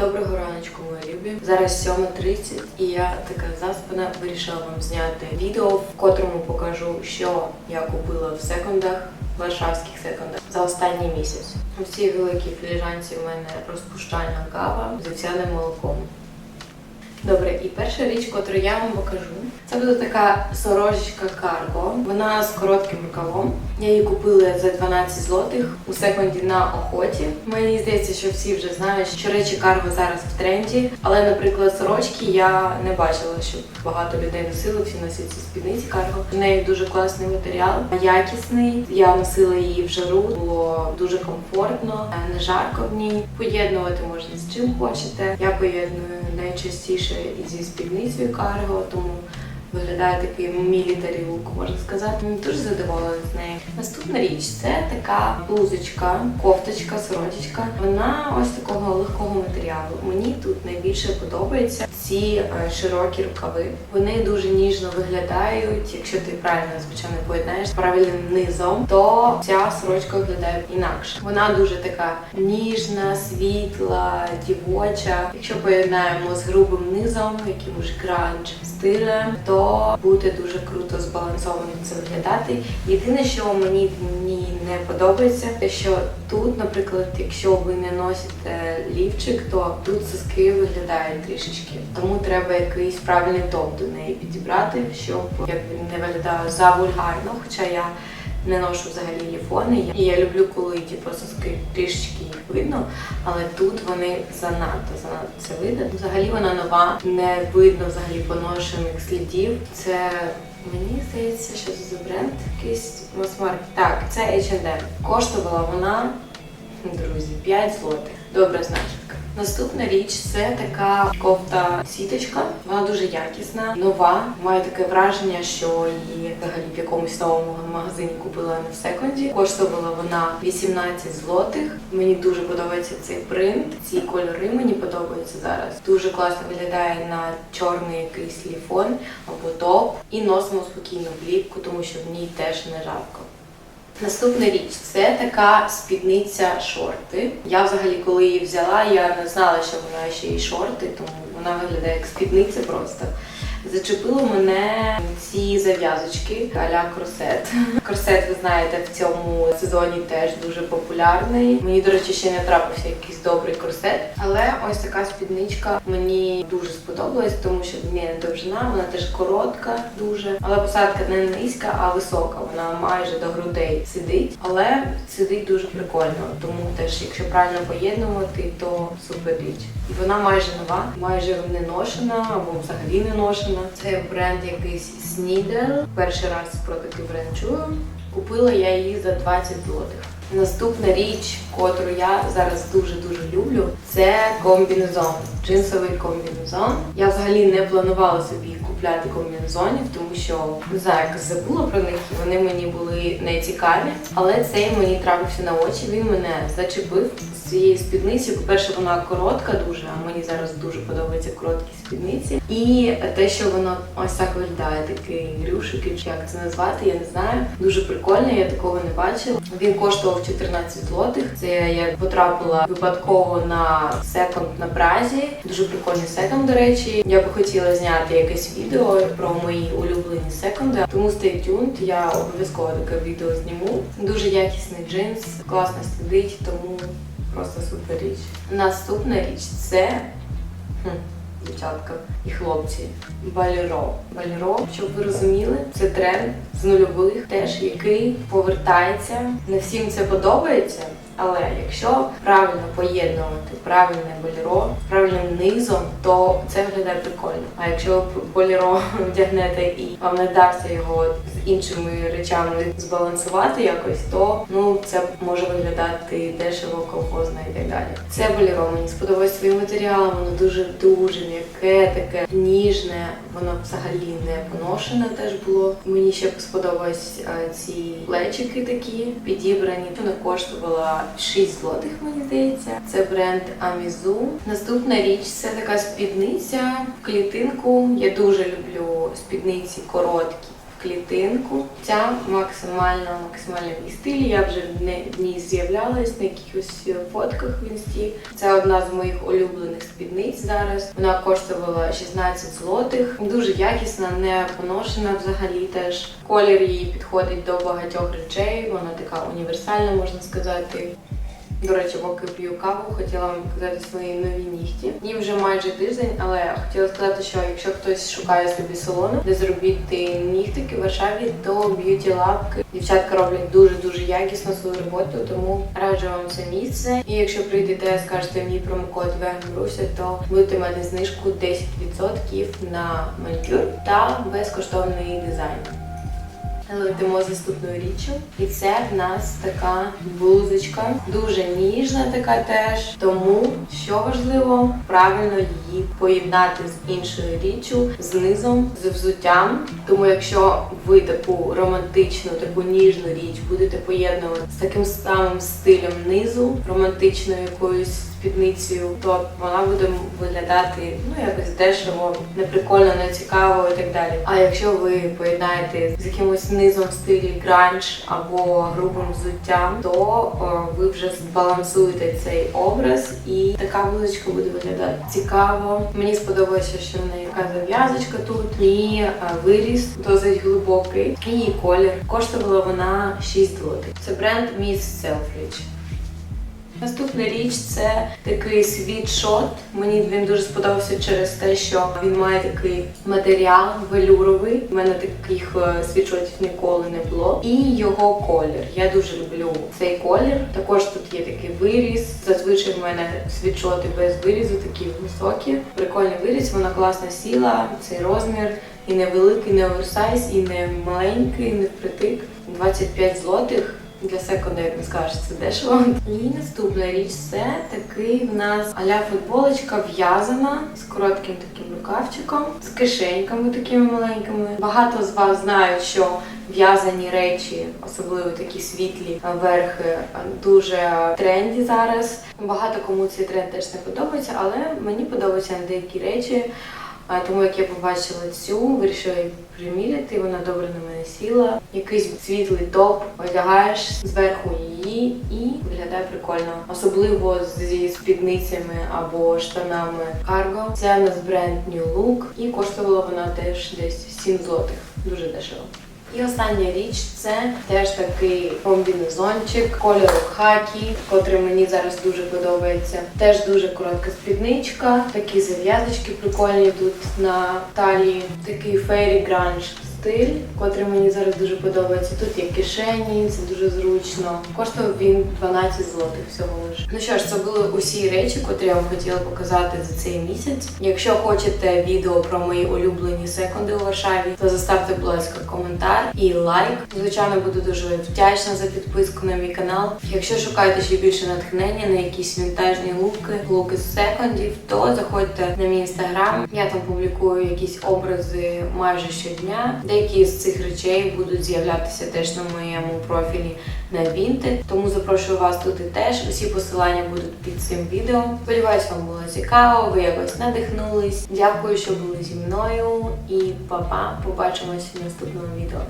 Доброго раночку, мої любі. Зараз 7.30 і я така заспана вирішила вам зняти відео, в котрому покажу, що я купила в секондах, варшавських секондах за останній місяць. У цій великій філіжанці в мене розпущальна кава з вівсяним молоком. Добре, і перша річ, яку я вам покажу, це буде така сорочечка карго. Вона з коротким рукавом. Я її купила за 12 злотих у секунді на охоті. Мені здається, що всі вже знають, що речі карго зараз в тренді. Але, наприклад, сорочки я не бачила, щоб багато людей носили, всі носять ці спідниці карго. В неї дуже класний матеріал, якісний. Я носила її в жару, було дуже комфортно, не жарко в ній. Поєднувати можна з чим хочете. Я поєдную найчастіше і зі спідницею карго, тому виглядає такий мілітарі лук, можна сказати. Мені дуже задоволена з нею. Наступна річ це така блузочка, кофточка, сорочечка. Вона ось такого легкого матеріалу. Мені тут найбільше подобаються ці е, широкі рукави. Вони дуже ніжно виглядають. Якщо ти правильно звичайно поєднаєш правильним низом, то ця сорочка виглядає інакше. Вона дуже така ніжна, світла, дівоча. Якщо поєднаємо з грубим низом, якимось гранж стилем, то буде дуже круто збалансовано це виглядати. Єдине, що мені не подобається, те, що тут, наприклад, якщо ви не носите лівчик, то тут соски виглядають трішечки. Тому треба якийсь правильний топ до неї підібрати, щоб як не виглядало завульгарно. Хоча я не ношу взагалі ліфони. І я люблю, коли типу, соски трішечки їх видно, але тут вони занадто, занадто це видно. Взагалі вона нова, не видно взагалі поношених слідів. Це мені здається, що це за бренд якийсь масмарк. Так, це H&M. Коштувала вона, друзі, 5 злотих. Добра знахідка. Наступна річ це така кофта сіточка. Вона дуже якісна, нова. Маю таке враження, що її взагалі в якомусь новому магазині купила в секунді. Коштувала вона 18 злотих. Мені дуже подобається цей принт. Ці кольори мені подобаються зараз. Дуже класно виглядає на чорний якийсь ліфон або топ. І носимо спокійно влітку, тому що в ній теж не жарко. Наступна річ це така спідниця шорти. Я взагалі, коли її взяла, я не знала, що вона ще й шорти, тому вона виглядає як спідниця просто. Зачепило мене ці зав'язочки а-ля корсет. Корсет, ви знаєте, в цьому сезоні теж дуже популярний. Мені, до речі, ще не трапився якийсь добрий корсет. Але ось така спідничка мені дуже сподобалась, тому що в неї довжина, вона теж коротка, дуже. Але посадка не низька, а висока. Вона майже до грудей сидить, але сидить дуже прикольно. Тому теж, якщо правильно поєднувати, то супер річ. Вона майже нова, майже не ношена або взагалі не ношена. Це бренд якийсь Снідел. Перший раз про такий бренд чую. Купила я її за 20 злотих. Наступна річ, котру я зараз дуже-дуже люблю, це комбінезон. Джинсовий комбінезон. Я взагалі не планувала собі купляти комбінезонів, тому що не знаю, як забула про них, і вони мені були не цікаві. Але цей мені трапився на очі. Він мене зачепив цієї спідниці. По-перше, вона коротка дуже, а мені зараз дуже подобаються короткі спідниці. І те, що воно ось так виглядає, такий рюшики, чи як це назвати, я не знаю. Дуже прикольно, я такого не бачила. Він коштував 14 злотих. Це я потрапила випадково на секонд на Празі. Дуже прикольний секонд, до речі. Я би хотіла зняти якесь відео про мої улюблені секонди. Тому stay tuned, я обов'язково таке відео зніму. Дуже якісний джинс, класно сидить, тому просто супер річ. Наступна річ це. Хм дівчатка і хлопці. Баліро. Баліро, щоб ви розуміли, це тренд з нульових, теж який повертається. Не всім це подобається. Але якщо правильно поєднувати правильне боліро правильним низом, то це виглядає прикольно. А якщо ви боліро вдягнете і вам не вдасться його іншими речами збалансувати якось, то ну це може виглядати дешево, колхозно і так далі. Це боліро мені сподобалось своїм матеріалом, воно дуже дуже м'яке, таке ніжне. Воно взагалі не поношене теж було. Мені ще сподобались е, ці плечики такі підібрані. Вона коштувала 6 злотих, мені здається. Це бренд Амізу. Наступна річ це така спідниця в клітинку. Я дуже люблю спідниці короткі клітинку. Ця максимально максимально мій стиль. Я вже в ній з'являлась на якихось е, фотках в інсті. Це одна з моїх улюблених спідниць зараз. Вона коштувала 16 злотих. Дуже якісна, не поношена взагалі теж. Колір її підходить до багатьох речей. Вона така універсальна, можна сказати. До речі, поки п'ю каву, хотіла вам показати свої нові нігті. Їм вже майже тиждень, але хотіла сказати, що якщо хтось шукає собі салону, де зробити нігтики в Варшаві, то б'юті лапки. Дівчатка роблять дуже дуже якісно свою роботу, тому раджу вам це місце. І якщо прийдете, скажете мій промокод Вегмруся, то будете мати знижку 10% на манікюр та безкоштовний дизайн. Летимо з наступною річчю, і це в нас така блузочка, дуже ніжна така теж. Тому що важливо, правильно її поєднати з іншою річчю, з низом, з взуттям. Тому якщо ви таку романтичну, таку ніжну річ будете поєднувати з таким самим стилем низу, романтичною якоюсь спідницею, то вона буде виглядати ну якось дешево, неприкольно, не цікаво і так далі. А якщо ви поєднаєте з якимось низом в стилі гранж або грубим взуттям, то о, ви вже збалансуєте цей образ, і така вуличка буде виглядати цікаво. Мені сподобалося, що в неї яка зав'язочка тут і е, виріс досить глибокий. І її колір коштувала вона 6 злотих. Це бренд Miss Selfridge. Наступна річ це такий світшот. Мені він дуже сподобався через те, що він має такий матеріал велюровий. У мене таких е, світшотів ніколи не було. І його колір. Я дуже люблю цей колір. Також тут є такий виріз. Зазвичай в мене світшоти без вирізу, такі високі. Прикольний виріз, вона класно сіла. Цей розмір. І не великий, не оверсайз, і не маленький, не впритик. 25 злотих. Для секунди, як не скажеш, це дешево. І наступна річ це такий в нас аля футболочка в'язана з коротким таким рукавчиком, з кишеньками такими маленькими. Багато з вас знають, що в'язані речі, особливо такі світлі верхи, дуже тренді зараз. Багато кому цей тренд теж не подобається, але мені подобаються деякі речі. А тому як я побачила цю, вирішила її приміряти, вона добре на мене сіла. Якийсь світлий топ, одягаєш зверху її і виглядає прикольно. Особливо зі спідницями або штанами карго. Це у нас бренд New Look і коштувала вона теж десь 7 злотих. Дуже дешево. І остання річ це теж такий комбінезончик кольору хакі, котрий мені зараз дуже подобається. Теж дуже коротка спідничка, такі зав'язочки прикольні тут на талії. Такий фейрі гранж стиль, котрий мені зараз дуже подобається. Тут є кишені, це дуже зручно. Коштував він 12 злотих всього лише. Ну що ж, це були усі речі, котрі я вам хотіла показати за цей місяць. Якщо хочете відео про мої улюблені секунди у Варшаві, то заставте, будь ласка, коментар і лайк. Звичайно, буду дуже вдячна за підписку на мій канал. Якщо шукаєте ще більше натхнення на якісь вінтажні луки, луки з секондів, то заходьте на мій інстаграм. Я там публікую якісь образи майже щодня. Деякі з цих речей будуть з'являтися теж на моєму профілі на Вінти. Тому запрошую вас туди теж. Усі посилання будуть під цим відео. Сподіваюсь, вам було цікаво, ви якось надихнулись. Дякую, що були зі мною. І па-па, побачимось в наступному відео.